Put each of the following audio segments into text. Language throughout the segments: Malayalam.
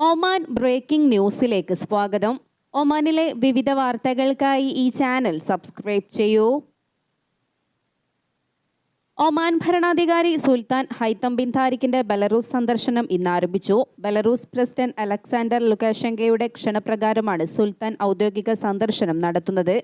ഒമാൻ ബ്രേക്കിംഗ് ന്യൂസിലേക്ക് സ്വാഗതം. ഒമാനിലെ വിവിധ വാർത്തകൾക്കായി ഈ ചാനൽ സബ്സ്ക്രൈബ് ചെയ്യൂ. ഒമാൻ ഭരണാധികാരി സുൽത്താൻ ഹൈത്തം ബിൻ ബെലറൂസ് സന്ദർശനം ഇന്ന് ആരംഭിച്ചു. ബലറൂസ് പ്രസിഡന്റ് അലക്സാണ്ടർ ലുക്കാഷെങ്കയുടെ ക്ഷണപ്രകാരമാണ് സുൽത്താൻ ഔദ്യോഗിക സന്ദർശനം നടത്തുന്നത്.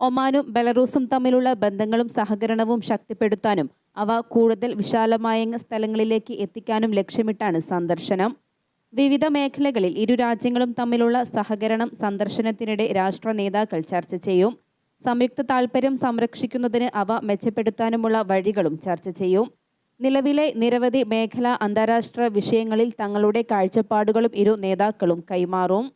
ഒമാനും ബലറൂസും തമ്മിലുള്ള ബന്ധങ്ങളും സഹകരണവും ശക്തിപ്പെടുത്താനും അവ കൂടുതൽ വിശാലമായ സ്ഥലങ്ങളിലേക്ക് എത്തിക്കാനും ലക്ഷ്യമിട്ടാണ് സന്ദർശനം. വിവിധ മേഖലകളിൽ ഇരു രാജ്യങ്ങളും തമ്മിലുള്ള സഹകരണം സന്ദർശനത്തിനിടെ രാഷ്ട്ര നേതാക്കൾ ചർച്ച ചെയ്യും. സംയുക്ത താൽപ്പര്യം സംരക്ഷിക്കുന്നതിന് അവ മെച്ചപ്പെടുത്താനുമുള്ള വഴികളും ചർച്ച ചെയ്യും. നിലവിലെ നിരവധി മേഖലാ അന്താരാഷ്ട്ര വിഷയങ്ങളിൽ തങ്ങളുടെ കാഴ്ചപ്പാടുകളും ഇരു നേതാക്കളും കൈമാറും.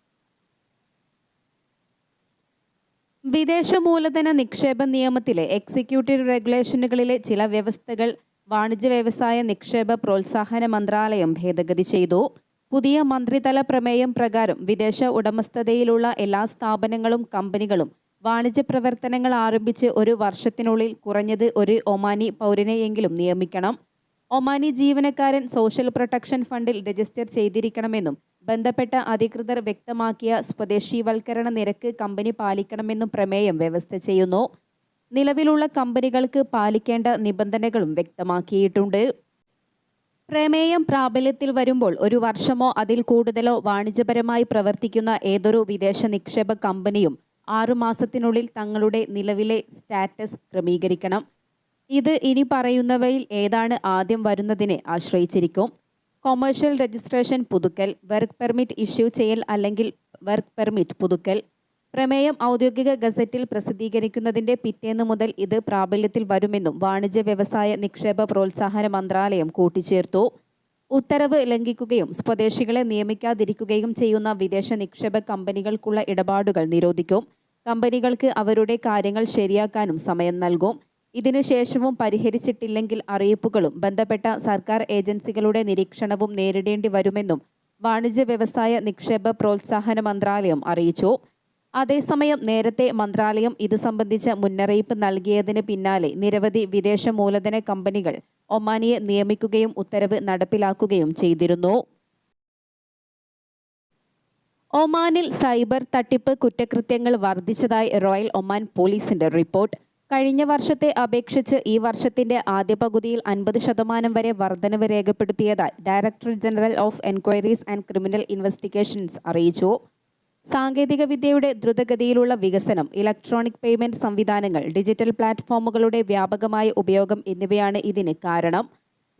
വിദേശ മൂലധന നിക്ഷേപ നിയമത്തിലെ എക്സിക്യൂട്ടീവ് റെഗുലേഷനുകളിലെ ചില വ്യവസ്ഥകൾ വാണിജ്യ വ്യവസായ നിക്ഷേപ പ്രോത്സാഹന മന്ത്രാലയം ഭേദഗതി ചെയ്തു. പുതിയ മന്ത്രിതല പ്രമേയം പ്രകാരം വിദേശ ഉടമസ്ഥതയിലുള്ള എല്ലാ സ്ഥാപനങ്ങളും കമ്പനികളും വാണിജ്യ പ്രവർത്തനങ്ങൾ ആരംഭിച്ച് ഒരു വർഷത്തിനുള്ളിൽ കുറഞ്ഞത് ഒരു ഒമാനി പൗരനെയെങ്കിലും നിയമിക്കണം. ഒമാനി ജീവനക്കാരൻ സോഷ്യൽ പ്രൊട്ടക്ഷൻ ഫണ്ടിൽ രജിസ്റ്റർ ചെയ്തിരിക്കണമെന്നും ബന്ധപ്പെട്ട അധികൃതർ വ്യക്തമാക്കിയ സ്വദേശീവൽക്കരണ നിരക്ക് കമ്പനി പാലിക്കണമെന്നും പ്രമേയം വ്യവസ്ഥ ചെയ്യുന്നു. നിലവിലുള്ള കമ്പനികൾക്ക് പാലിക്കേണ്ട നിബന്ധനകളും വ്യക്തമാക്കിയിട്ടുണ്ട്. പ്രമേയം പ്രാബല്യത്തിൽ വരുമ്പോൾ ഒരു വർഷമോ അതിൽ കൂടുതലോ വാണിജ്യപരമായി പ്രവർത്തിക്കുന്ന ഏതൊരു വിദേശ നിക്ഷേപ കമ്പനിയും ആറുമാസത്തിനുള്ളിൽ തങ്ങളുടെ നിലവിലെ സ്റ്റാറ്റസ് ക്രമീകരിക്കണം. ഇത് ഇനി പറയുന്നവയിൽ ഏതാണ് ആദ്യം വരുന്നതിനെ ആശ്രയിച്ചിരിക്കും. കൊമേഴ്ഷ്യൽ രജിസ്ട്രേഷൻ പുതുക്കൽ വർക്ക് പെർമിറ്റ് ഇഷ്യൂ ചെയ്യൽ അല്ലെങ്കിൽ വർക്ക് പെർമിറ്റ് പുതുക്കൽ പ്രമേയം ഔദ്യോഗിക ഗസറ്റിൽ പ്രസിദ്ധീകരിക്കുന്നതിന്റെ പിറ്റേന്ന് മുതൽ ഇത് പ്രാബല്യത്തിൽ വരുമെന്നും വാണിജ്യ വ്യവസായ നിക്ഷേപ പ്രോത്സാഹന മന്ത്രാലയം കൂട്ടിച്ചേർത്തു. ഉത്തരവ് ലംഘിക്കുകയും സ്വദേശികളെ നിയമിക്കാതിരിക്കുകയും ചെയ്യുന്ന വിദേശ നിക്ഷേപ കമ്പനികൾക്കുള്ള ഇടപാടുകൾ നിരോധിക്കും. കമ്പനികൾക്ക് അവരുടെ കാര്യങ്ങൾ ശരിയാക്കാനും സമയം നൽകും. ഇതിനുശേഷവും പരിഹരിച്ചിട്ടില്ലെങ്കിൽ അറിയിപ്പുകളും ബന്ധപ്പെട്ട സർക്കാർ ഏജൻസികളുടെ നിരീക്ഷണവും നേരിടേണ്ടി വരുമെന്നും വാണിജ്യ വ്യവസായ നിക്ഷേപ പ്രോത്സാഹന മന്ത്രാലയം അറിയിച്ചു. അതേസമയം നേരത്തെ മന്ത്രാലയം ഇത് സംബന്ധിച്ച മുന്നറിയിപ്പ് നൽകിയതിന് പിന്നാലെ നിരവധി വിദേശ മൂലധന കമ്പനികൾ ഒമാനിയെ നിയമിക്കുകയും ഉത്തരവ് നടപ്പിലാക്കുകയും ചെയ്തിരുന്നു. ഒമാനിൽ സൈബർ തട്ടിപ്പ് കുറ്റകൃത്യങ്ങൾ വർദ്ധിച്ചതായി റോയൽ ഒമാൻ പോലീസിന്റെ റിപ്പോർട്ട്. കഴിഞ്ഞ വർഷത്തെ അപേക്ഷിച്ച് ഈ വർഷത്തിന്റെ ആദ്യ പകുതിയിൽ അൻപത് ശതമാനം വരെ വർധനവ് രേഖപ്പെടുത്തിയതായി director general of enquiries and criminal investigations അറിയിച്ചു. സാങ്കേതിക വിദ്യയുടെ ദ്രുതഗതിയിലുള്ള വികസനം ഇലക്ട്രോണിക് പേയ്മെന്റ് സംവിധാനങ്ങൾ ഡിജിറ്റൽ പ്ലാറ്റ്ഫോമുകളുടെ വ്യാപകമായ ഉപയോഗം എന്നിവയാണ് ഇതിന് കാരണം.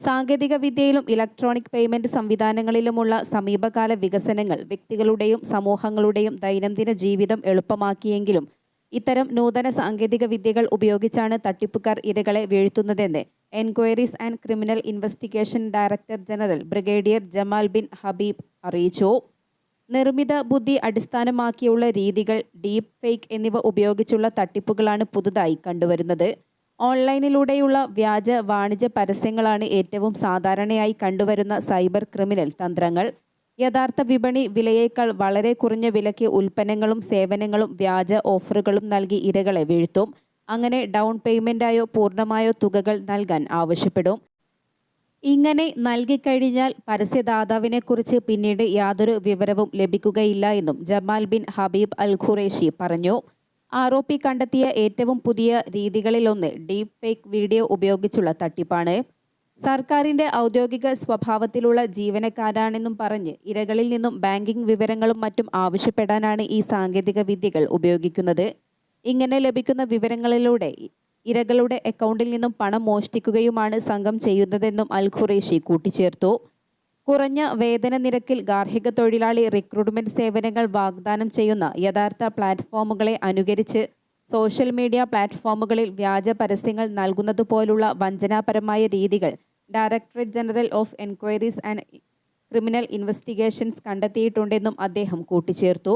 സാങ്കേതിക വിദ്യയിലും ഇലക്ട്രോണിക് പേയ്മെന്റ് സംവിധാനങ്ങളിലുമുള്ള സമീപകാല വികസനങ്ങൾ വ്യക്തികളുടെയും സമൂഹങ്ങളുടെയും ദൈനംദിന ജീവിതം എളുപ്പമാക്കിയെങ്കിലും ഇത്തരം നൂതന സാങ്കേതിക വിദ്യകൾ ഉപയോഗിച്ചാണ് തട്ടിപ്പുകാർ ഇരകളെ വീഴ്ത്തുന്നതെന്ന് enquiries and criminal investigation director general brigadier Jamal bin Habib അറിയിച്ചു. നിർമ്മിത ബുദ്ധി അടിസ്ഥാനമാക്കിയുള്ള രീതികൾ ഡീപ് ഫേക്ക് എന്നിവ ഉപയോഗിച്ചുള്ള തട്ടിപ്പുകളാണ് പുതുതായി കണ്ടുവരുന്നത്. ഓൺലൈനിലൂടെയുള്ള വ്യാജ വാണിജ്യ പരസ്യങ്ങളാണ് ഏറ്റവും സാധാരണയായി കണ്ടുവരുന്ന സൈബർ ക്രിമിനൽ തന്ത്രങ്ങൾ. യഥാർത്ഥ വിപണി വിലയേക്കാൾ വളരെ കുറഞ്ഞ വിലയ്ക്ക് ഉൽപ്പന്നങ്ങളും സേവനങ്ങളും വ്യാജ ഓഫറുകളും നൽകി ഇരകളെ വീഴ്ത്തും. അങ്ങനെ ഡൗൺ പേയ്മെന്റായോ പൂർണമായോ തുകകൾ നൽകാൻ ആവശ്യപ്പെടും. ഇങ്ങനെ നൽകിക്കഴിഞ്ഞാൽ പരസ്യദാതാവിനെക്കുറിച്ച് പിന്നീട് യാതൊരു വിവരവും ലഭിക്കുകയില്ല എന്നും Jamal bin Habib al Qureshi പറഞ്ഞു ആരോപി കണ്ടെത്തിയ ഏറ്റവും പുതിയ രീതികളിലൊന്ന് ഡീപ് ഫേക്ക് വീഡിയോ ഉപയോഗിച്ചുള്ള തട്ടിപ്പാണ്. സർക്കാരിന്റെ ഔദ്യോഗിക സ്വഭാവത്തിലുള്ള ജീവനക്കാരാണെന്നും പറഞ്ഞ് ഇരകളിൽ നിന്നും ബാങ്കിംഗ് വിവരങ്ങളും മറ്റും ആവശ്യപ്പെടാനാണ് ഈ സാങ്കേതിക വിദ്യകൾ ഉപയോഗിക്കുന്നത്. ഇങ്ങനെ ലഭിക്കുന്ന വിവരങ്ങളിലൂടെ ഇരകളുടെ അക്കൗണ്ടിൽ നിന്നും പണം മോഷ്ടിക്കുകയുമാണ് സംഘം ചെയ്യുന്നതെന്നും അൽ ഖുറേഷി കൂട്ടിച്ചേർത്തു. കുറഞ്ഞ വേതന നിരക്കിൽ ഗാർഹിക തൊഴിലാളി റിക്രൂട്ട്മെന്റ് സേവനങ്ങൾ വാഗ്ദാനം ചെയ്യുന്ന യഥാർത്ഥ പ്ലാറ്റ്ഫോമുകളെ അനുകരിച്ച് സോഷ്യൽ മീഡിയ പ്ലാറ്റ്ഫോമുകളിൽ വ്യാജ പരസ്യങ്ങൾ നൽകുന്നതുപോലുള്ള വഞ്ചനാപരമായ രീതികൾ directorate general of enquiries and criminal investigations കണ്ടെത്തിയിട്ടുണ്ടെന്നും അദ്ദേഹം കൂട്ടിച്ചേർത്തു.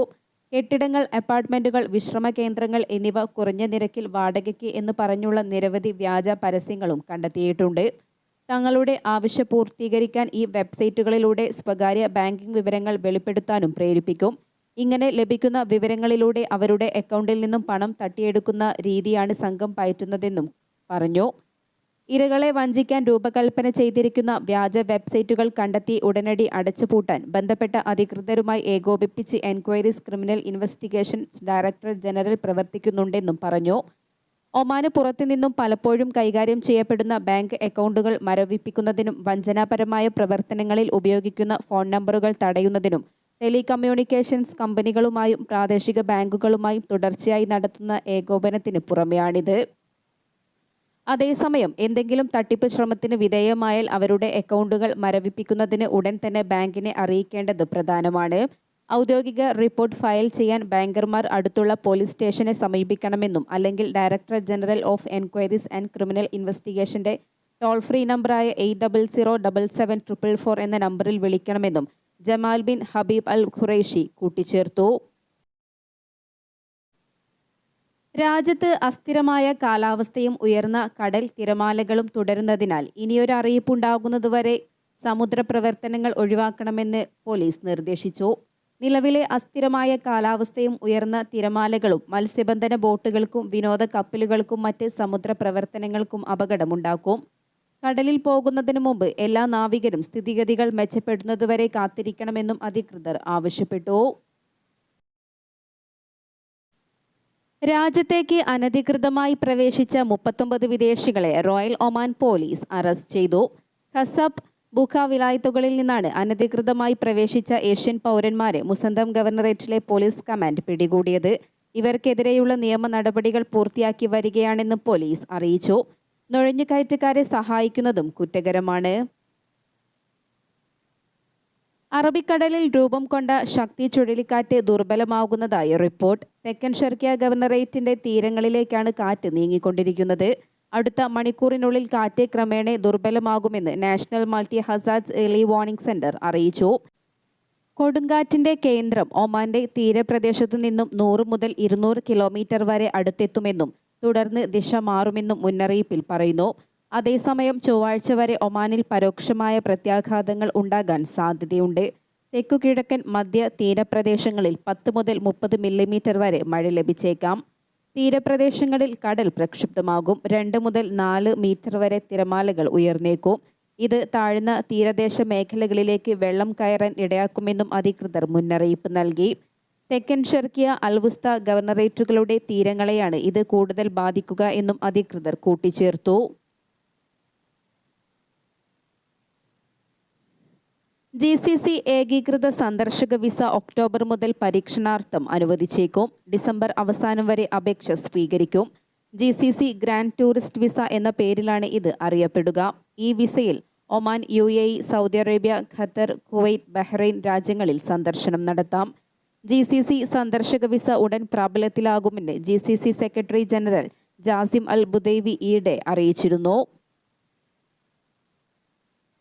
കെട്ടിടങ്ങൾ അപ്പാർട്ട്മെന്റുകൾ വിശ്രമ കേന്ദ്രങ്ങൾ എന്നിവ കുറഞ്ഞ നിരക്കിൽ വാടകയ്ക്ക് എന്ന് പറഞ്ഞുള്ള നിരവധി വ്യാജ പരസ്യങ്ങളും കണ്ടെത്തിയിട്ടുണ്ട്. തങ്ങളുടെ ആവശ്യ പൂർത്തീകരിക്കാൻ ഈ വെബ്സൈറ്റുകളിലൂടെ സ്വകാര്യ ബാങ്കിംഗ് വിവരങ്ങൾ വെളിപ്പെടുത്താനും പ്രേരിപ്പിക്കും. ഇങ്ങനെ ലഭിക്കുന്ന വിവരങ്ങളിലൂടെ അവരുടെ അക്കൗണ്ടിൽ നിന്നും പണം തട്ടിയെടുക്കുന്ന രീതിയാണ് സംഘം പയറ്റുന്നതെന്നും പറഞ്ഞു. ഇരകളെ വഞ്ചിക്കാൻ രൂപകൽപ്പന ചെയ്തിരിക്കുന്ന വ്യാജ വെബ്സൈറ്റുകൾ കണ്ടെത്തി ഉടനടി അടച്ചുപൂട്ടാൻ ബന്ധപ്പെട്ട അധികൃതരുമായി ഏകോപിപ്പിച്ച് enquiries criminal investigations director general പ്രവർത്തിക്കുന്നുണ്ടെന്നും പറഞ്ഞു. ഒമാന് പുറത്തുനിന്നും പലപ്പോഴും കൈകാര്യം ചെയ്യപ്പെടുന്ന ബാങ്ക് അക്കൗണ്ടുകൾ മരവിപ്പിക്കുന്നതിനും വഞ്ചനാപരമായ പ്രവർത്തനങ്ങളിൽ ഉപയോഗിക്കുന്ന ഫോൺ നമ്പറുകൾ തടയുന്നതിനും ടെലികമ്മ്യൂണിക്കേഷൻസ് കമ്പനികളുമായും പ്രാദേശിക ബാങ്കുകളുമായും തുടർച്ചയായി നടത്തുന്ന ഏകോപനത്തിന് പുറമെയാണിത്. അതേസമയം എന്തെങ്കിലും തട്ടിപ്പ് ശ്രമത്തിന് വിധേയമായാൽ അവരുടെ അക്കൗണ്ടുകൾ മരവിപ്പിക്കുന്നതിന് ഉടൻ തന്നെ ബാങ്കിനെ അറിയിക്കേണ്ടത് പ്രധാനമാണ്. ഔദ്യോഗിക റിപ്പോർട്ട് ഫയൽ ചെയ്യാൻ ബാങ്കർമാർ അടുത്തുള്ള പോലീസ് സ്റ്റേഷനെ സമീപിക്കണമെന്നും അല്ലെങ്കിൽ director general of enquiries and criminal ഇൻവെസ്റ്റിഗേഷന്റെ toll free നമ്പറായ eight double zero double seven triple four എന്ന നമ്പറിൽ വിളിക്കണമെന്നും Jamal bin Habib al Quraishi കൂട്ടിച്ചേർത്തു. രാജ്യത്ത് അസ്ഥിരമായ കാലാവസ്ഥയും ഉയർന്ന കടൽ തിരമാലകളും തുടരുന്നതിനാൽ ഇനിയൊരു അറിയിപ്പുണ്ടാകുന്നതുവരെ സമുദ്ര പ്രവർത്തനങ്ങൾ ഒഴിവാക്കണമെന്ന് പോലീസ് നിർദ്ദേശിച്ചു. നിലവിലെ അസ്ഥിരമായ കാലാവസ്ഥയും ഉയർന്ന തിരമാലകളും മത്സ്യബന്ധന ബോട്ടുകൾക്കും വിനോദ കപ്പലുകൾക്കും മറ്റ് സമുദ്ര പ്രവർത്തനങ്ങൾക്കും അപകടമുണ്ടാക്കും. കടലിൽ പോകുന്നതിന് മുമ്പ് എല്ലാ നാവികരും സ്ഥിതിഗതികൾ മെച്ചപ്പെടുന്നതുവരെ കാത്തിരിക്കണമെന്നും അധികൃതർ ആവശ്യപ്പെട്ടു. രാജ്യത്തേക്ക് അനധികൃതമായി പ്രവേശിച്ച മുപ്പത്തൊമ്പത് വിദേശികളെ റോയൽ ഒമാൻ പോലീസ് അറസ്റ്റ് ചെയ്തു. കസബ് ബുഖ വിലായത്തുകളിൽ നിന്നാണ് അനധികൃതമായി പ്രവേശിച്ച ഏഷ്യൻ പൗരന്മാരെ മുസന്തം ഗവർണറേറ്റിലെ പോലീസ് കമാൻഡ് പിടികൂടിയത്. ഇവർക്കെതിരെയുള്ള നിയമ നടപടികൾ പൂർത്തിയാക്കി വരികയാണെന്ന് പോലീസ് അറിയിച്ചു. നുഴഞ്ഞുകയറ്റക്കാരെ സഹായിക്കുന്നതും കുറ്റകരമാണ്. അറബിക്കടലിൽ രൂപം കൊണ്ട ശക്തി ചുഴലിക്കാറ്റ് ദുർബലമാകുന്നതായി റിപ്പോർട്ട്. തെക്കൻ ഷർക്കിയ ഗവർണറേറ്റിന്റെ തീരങ്ങളിലേക്കാണ് കാറ്റ് നീങ്ങിക്കൊണ്ടിരിക്കുന്നത്. അടുത്ത മണിക്കൂറിനുള്ളിൽ കാറ്റ് ക്രമേണ ദുർബലമാകുമെന്ന് national multi hazards early warning centre അറിയിച്ചു. കൊടുങ്കാറ്റിന്റെ കേന്ദ്രം ഒമാന്റെ തീരപ്രദേശത്തു നിന്നും നൂറ് മുതൽ ഇരുന്നൂറ് കിലോമീറ്റർ വരെ അടുത്തെത്തുമെന്നും തുടർന്ന് ദിശ മാറുമെന്നും മുന്നറിയിപ്പിൽ പറയുന്നു. അതേസമയം ചൊവ്വാഴ്ച വരെ ഒമാനിൽ പരോക്ഷമായ പ്രത്യാഘാതങ്ങൾ ഉണ്ടാകാൻ സാധ്യതയുണ്ട്. തെക്കുകിഴക്കൻ മധ്യ തീരപ്രദേശങ്ങളിൽ പത്ത് മുതൽ മുപ്പത് മില്ലിമീറ്റർ വരെ മഴ ലഭിച്ചേക്കാം. തീരപ്രദേശങ്ങളിൽ കടൽ പ്രക്ഷുബ്ധമാകും. രണ്ട് മുതൽ നാല് മീറ്റർ വരെ തിരമാലകൾ ഉയർന്നേക്കും. ഇത് താഴ്ന്ന തീരദേശ മേഖലകളിലേക്ക് വെള്ളം കയറാൻ ഇടയാക്കുമെന്നും അധികൃതർ മുന്നറിയിപ്പ് നൽകി. തെക്കൻ ഷെർക്കിയ അൽവുസ്ത ഗവർണറേറ്റുകളുടെ തീരങ്ങളെയാണ് ഇത് കൂടുതൽ ബാധിക്കുക എന്നും അധികൃതർ കൂട്ടിച്ചേർത്തു. ജി സി സി ഏകീകൃത സന്ദർശക വിസ ഒക്ടോബർ മുതൽ പരീക്ഷണാർത്ഥം അനുവദിച്ചേക്കും. ഡിസംബർ അവസാനം വരെ അപേക്ഷ സ്വീകരിക്കും. G C C grand tourist visa എന്ന പേരിലാണ് ഇത് അറിയപ്പെടുക. ഈ വിസയിൽ Oman U A E Saudi Arabia Qatar Kuwait Bahrain രാജ്യങ്ങളിൽ സന്ദർശനം നടത്താം. ജി സി സി സന്ദർശക വിസ ഉടൻ പ്രാബല്യത്തിലാകുമെന്ന് G C C secretary general Jasim al Budaiwi ഈയിടെ അറിയിച്ചിരുന്നു.